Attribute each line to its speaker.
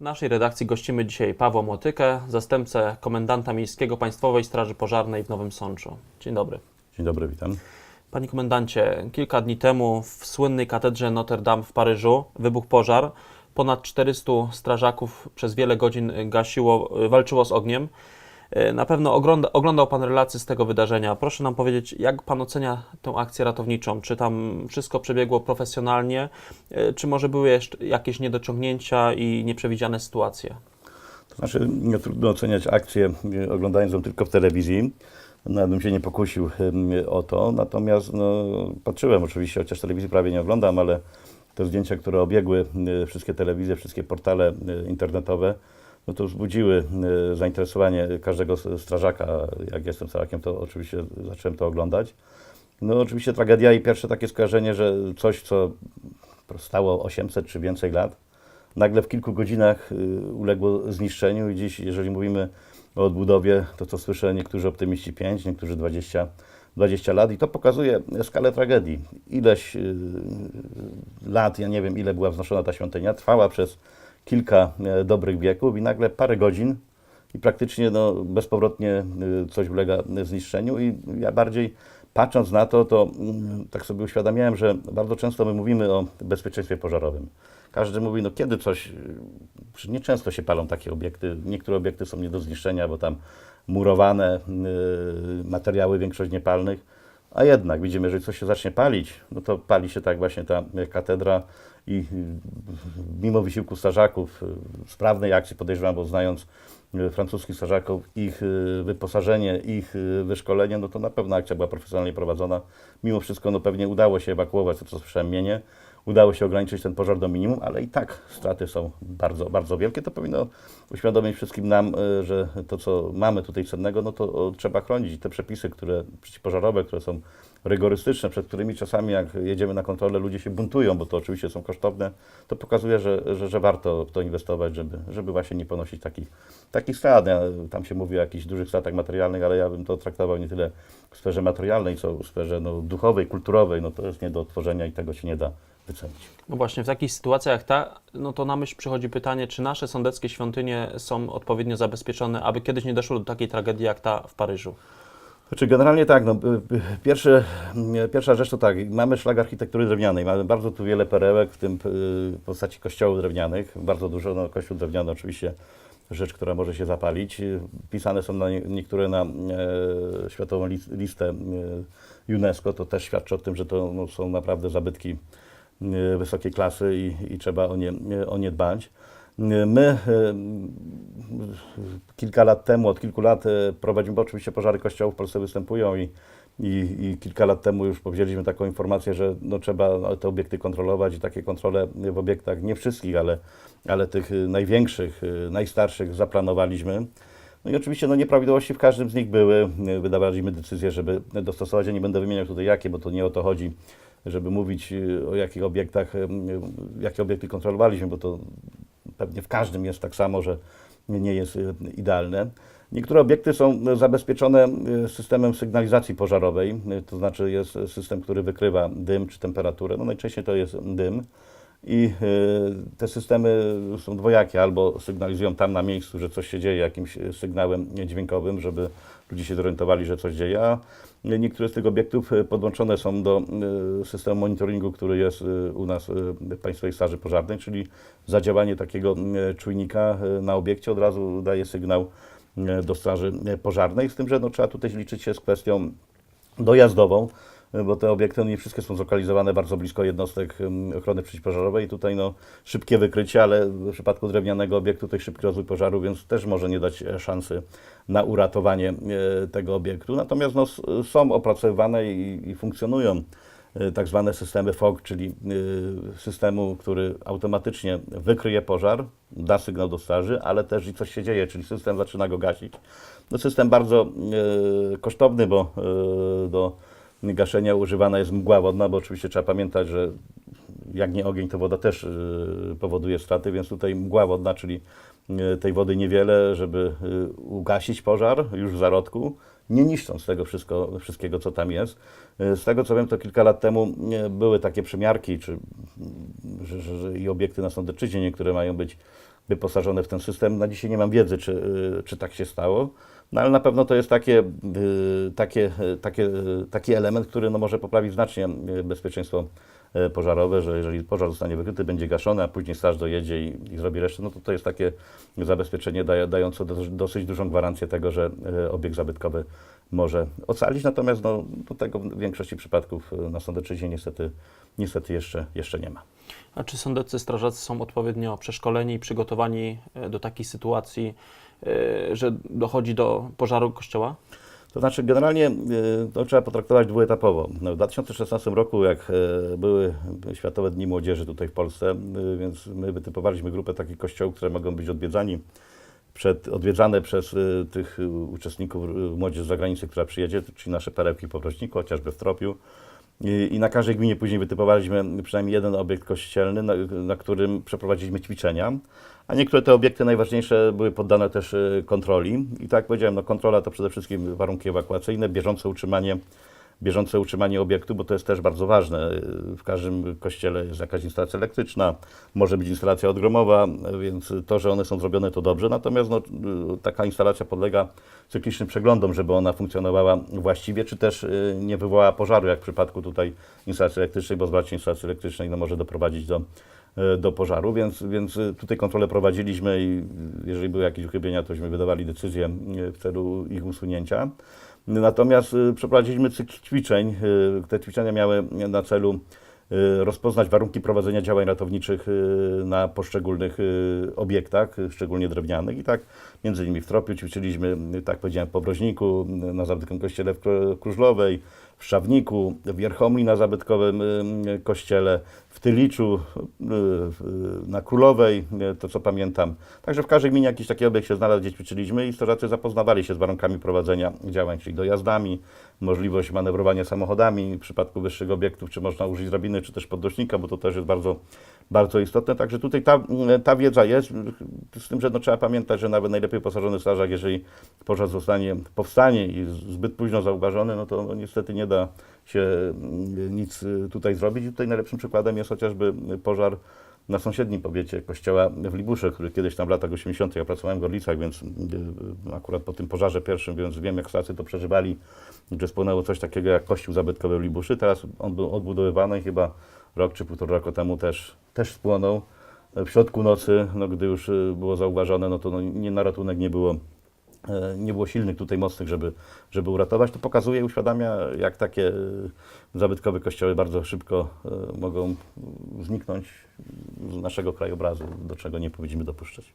Speaker 1: W naszej redakcji gościmy dzisiaj Pawła Motykę, zastępcę komendanta miejskiego Państwowej Straży Pożarnej w Nowym Sączu. Dzień dobry.
Speaker 2: Dzień dobry, witam.
Speaker 1: Panie komendancie, kilka dni temu w słynnej katedrze Notre Dame w Paryżu wybuchł pożar. Ponad 400 strażaków przez wiele godzin gasiło, walczyło z ogniem. Na pewno ogląda, oglądał Pan relacje z tego wydarzenia. Proszę nam powiedzieć, jak Pan ocenia tę akcję ratowniczą? Czy tam wszystko przebiegło profesjonalnie, e, czy może były jeszcze jakieś niedociągnięcia i nieprzewidziane sytuacje?
Speaker 2: To znaczy, nie trudno oceniać akcję, e, oglądając ją tylko w telewizji. Nawet bym się nie pokusił e, o to. Natomiast no, patrzyłem oczywiście, chociaż telewizji prawie nie oglądam, ale te zdjęcia, które obiegły e, wszystkie telewizje, wszystkie portale e, internetowe, no to wzbudziły e, zainteresowanie każdego strażaka. Jak jestem strażakiem, to oczywiście zacząłem to oglądać. No oczywiście tragedia i pierwsze takie skojarzenie, że coś, co stało 800 czy więcej lat, nagle w kilku godzinach y, uległo zniszczeniu i dziś, jeżeli mówimy o odbudowie, to co słyszę, niektórzy optymiści 5, niektórzy 20, 20 lat i to pokazuje skalę tragedii. Ileś y, lat, ja nie wiem ile była wznoszona ta świątynia, trwała przez kilka e, dobrych wieków i nagle parę godzin i praktycznie no, bezpowrotnie y, coś ulega zniszczeniu i ja bardziej patrząc na to, to mm, tak sobie uświadamiałem, że bardzo często my mówimy o bezpieczeństwie pożarowym. Każdy mówi, no kiedy coś, y, nieczęsto się palą takie obiekty, niektóre obiekty są nie do zniszczenia, bo tam murowane materiały, większość niepalnych, a jednak widzimy, jeżeli coś się zacznie palić, no to pali się tak właśnie ta y, katedra i y, mimo wysiłku strażaków, y, sprawnej akcji podejrzewam, bo znając francuskich strażaków, ich wyposażenie, ich wyszkolenie, no to na pewno akcja była profesjonalnie prowadzona. Mimo wszystko no pewnie udało się ewakuować, to co słyszałem, mienie. Udało się ograniczyć ten pożar do minimum, ale i tak straty są bardzo, bardzo wielkie. To powinno uświadomić wszystkim nam, y, że to, co mamy tutaj cennego, no to trzeba chronić. Te przepisy, które przeciwpożarowe, które są rygorystyczne, przed którymi czasami jak jedziemy na kontrolę, ludzie się buntują, bo to oczywiście są kosztowne, to pokazuje, że, że, że warto w to inwestować, żeby, żeby właśnie nie ponosić takich, takich strat. Ja, tam się mówi o jakichś dużych stratach materialnych, ale ja bym to traktował nie tyle w sferze materialnej, co w sferze no, duchowej, kulturowej. No to jest nie do odtworzenia i tego się nie da wycenić.
Speaker 1: No właśnie, w takich sytuacjach jak ta, no to na myśl przychodzi pytanie, czy nasze sądeckie świątynie są odpowiednio zabezpieczone, aby kiedyś nie doszło do takiej tragedii jak ta w Paryżu.
Speaker 2: Znaczy generalnie tak, no, y, y, y, pierwsza rzecz to tak, mamy szlak architektury drewnianej, mamy bardzo tu wiele perełek, w tym y, w postaci kościołów drewnianych, bardzo dużo, no, kościół drewniany oczywiście rzecz, która może się zapalić. Pisane są na nie, niektóre na e, światową lis- listę UNESCO, to też świadczy o tym, że to no, są naprawdę zabytki wysokiej klasy i, i trzeba o nie, o nie dbać. My e, kilka lat temu, od kilku lat e, prowadzimy, bo oczywiście pożary kościołów w Polsce występują i, i, i kilka lat temu już powzięliśmy taką informację, że no, trzeba te obiekty kontrolować i takie kontrole w obiektach, nie wszystkich, ale, ale tych e, największych, najstarszych zaplanowaliśmy. No i oczywiście no, nieprawidłowości w każdym z nich były. Wydawaliśmy decyzję, żeby dostosować. Ja nie będę wymieniał tutaj jakie, bo to nie o to chodzi, żeby mówić o jakich obiektach, jakie obiekty kontrolowaliśmy, bo to pewnie w każdym jest tak samo, że nie jest e, idealne. Niektóre obiekty są zabezpieczone e, systemem sygnalizacji pożarowej, e, to znaczy jest system, który wykrywa dym czy temperaturę. No najczęściej to jest dym. I e, te systemy są dwojakie, albo sygnalizują tam na miejscu, że coś się dzieje jakimś sygnałem dźwiękowym, żeby ludzie się zorientowali, że coś dzieje, a niektóre z tych obiektów e, podłączone są do systemu monitoringu, który jest u nas w Państwowej Straży Pożarnej, czyli zadziałanie takiego czujnika na obiekcie od razu daje sygnał do Straży Pożarnej, z tym, że no, trzeba tutaj liczyć się z kwestią dojazdową, bo te obiekty nie wszystkie są zlokalizowane bardzo blisko jednostek ochrony przeciwpożarowej. Tutaj no, szybkie wykrycie, ale w przypadku drewnianego obiektu to szybki rozwój pożaru, więc też może nie dać e, szansy na uratowanie e, tego obiektu. Natomiast no, są opracowywane i, i funkcjonują e, tak zwane systemy FOG, czyli systemu, który automatycznie wykryje pożar, da sygnał do straży, ale też i coś się dzieje, czyli system zaczyna go gasić. No, system bardzo kosztowny, bo do gaszenia używana jest mgła wodna, bo oczywiście trzeba pamiętać, że jak nie ogień, to woda też y, powoduje straty, więc tutaj mgła wodna, czyli y, tej wody niewiele, żeby y, ugasić pożar już w zarodku, nie niszcząc tego wszystko, wszystkiego, co tam jest. Z tego co wiem, to kilka lat temu były takie przymiarki, czy, że, że, że i obiekty na Sądeczyźnie niektóre mają być wyposażone w ten system. Na dzisiaj nie mam wiedzy, czy, y, czy tak się stało, no ale na pewno to jest takie, y, takie, y, takie, taki element, który no, może poprawić znacznie bezpieczeństwo pożarowe, że jeżeli pożar zostanie wykryty, będzie gaszony, a później straż dojedzie i, i zrobi resztę, no to to jest takie zabezpieczenie dające do, dosyć dużą gwarancję tego, że obiekt zabytkowy może ocalić, natomiast no, do tego w większości przypadków y, na Sądeczyźnie niestety, niestety jeszcze, jeszcze nie ma.
Speaker 1: A czy sądeccy strażacy są odpowiednio przeszkoleni i przygotowani e, do takiej sytuacji, e, że dochodzi do pożaru kościoła?
Speaker 2: To znaczy, generalnie to trzeba potraktować dwuetapowo. No, w 2016 roku, jak e, były Światowe Dni Młodzieży tutaj w Polsce, więc my wytypowaliśmy grupę takich kościołów, które mogą być odwiedzani, przed, odwiedzane przez y, tych y, uczestników, y, młodzież z zagranicy, która przyjedzie, czyli nasze perełki po Prośniku, chociażby w Tropiu. I, I na każdej gminie później wytypowaliśmy przynajmniej jeden obiekt kościelny, na, na którym przeprowadziliśmy ćwiczenia. A niektóre te obiekty najważniejsze były poddane też y, kontroli. I tak jak powiedziałem, no, kontrola to przede wszystkim warunki ewakuacyjne, bieżące utrzymanie, bieżące utrzymanie obiektu, bo to jest też bardzo ważne. W każdym kościele jest jakaś instalacja elektryczna, może być instalacja odgromowa, więc to, że one są zrobione to dobrze. Natomiast no, taka instalacja podlega cyklicznym przeglądom, żeby ona funkcjonowała właściwie, czy też y, nie wywołała pożaru, jak w przypadku tutaj instalacji elektrycznej, bo zwarcie instalacji elektrycznej no, może doprowadzić do, y, do pożaru, więc, więc y, tutaj kontrolę prowadziliśmy i jeżeli były jakieś uchybienia, tośmy wydawali decyzję w celu ich usunięcia. Natomiast y, przeprowadziliśmy cykl ćwiczeń. Y, Te ćwiczenia miały na celu y, rozpoznać warunki prowadzenia działań ratowniczych na poszczególnych obiektach, szczególnie drewnianych. I tak między innymi w Tropiu ćwiczyliśmy, tak powiedziałem, w Pobroźniku, y, na zabytkowym kościele w Krużlowej, w Szawniku, w Wierchomli na zabytkowym kościele, w Tyliczu, y, na Królowej, y, to co pamiętam. Także w każdej gminie jakiś taki obiekt się znalazł, gdzie ćwiczyliśmy i strażacy zapoznawali się z warunkami prowadzenia działań, czyli dojazdami, możliwość manewrowania samochodami w przypadku wyższych obiektów, czy można użyć drabiny, czy też podnośnika, bo to też jest bardzo, bardzo istotne. Także tutaj ta, ta wiedza jest, z tym, że no, trzeba pamiętać, że nawet najlepiej wyposażony strażak, jeżeli pożar zostanie, powstanie i zbyt późno zauważony, no to no, niestety nie da się mm, nic y, tutaj zrobić. I tutaj najlepszym przykładem jest chociażby pożar na sąsiednim powiecie kościoła w Libusze, który kiedyś tam w latach 80. ja pracowałem w Gorlicach, więc y, y, akurat po tym pożarze pierwszym, więc wiem jak Stracy to przeżywali, że spłynęło coś takiego jak kościół zabytkowy w Libuszy. Teraz on był odbudowywany i chyba rok czy półtora roku temu też, też spłonął. W środku nocy, no, gdy już było zauważone, no to no, nie, na ratunek nie było nie było silnych tutaj mocnych, żeby, żeby uratować, to pokazuje i uświadamia, jak takie e, zabytkowe kościoły bardzo szybko e, mogą zniknąć z naszego krajobrazu, do czego nie powinniśmy dopuszczać.